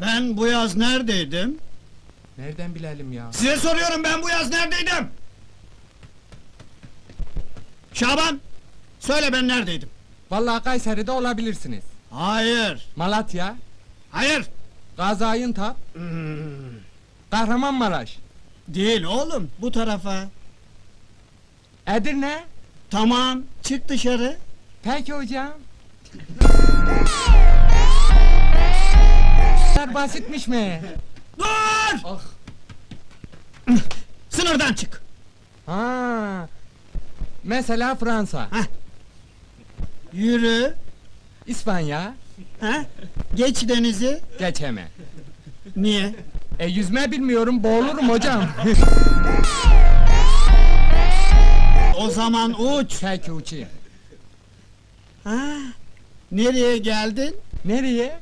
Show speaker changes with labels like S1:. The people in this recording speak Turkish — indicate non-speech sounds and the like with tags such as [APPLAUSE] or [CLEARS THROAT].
S1: Ben bu yaz neredeydim?
S2: Nereden bilelim ya?
S1: Size soruyorum ben bu yaz neredeydim? Şaban, söyle ben neredeydim?
S2: Vallahi Kayseri'de olabilirsiniz.
S1: Hayır,
S2: Malatya,
S1: hayır.
S2: Gaziantep, Kahramanmaraş,
S1: Değil oğlum, bu tarafa.
S2: Edirne.
S1: Tamam, çık dışarı.
S2: Peki hocam. Basitmiş mi?
S1: Dur!
S2: Ah. [CLEARS THROAT]
S1: Sınırdan çık.
S2: Ha. Mesela Fransa,
S1: Yürü.
S2: İspanya,
S1: Ha? Geç denizi.
S2: geçeme.
S1: Niye?
S2: E yüzme bilmiyorum, boğulurum hocam.
S1: O zaman uç.
S2: Peki uçayım.
S1: Ha? Nereye geldin?
S2: Nereye?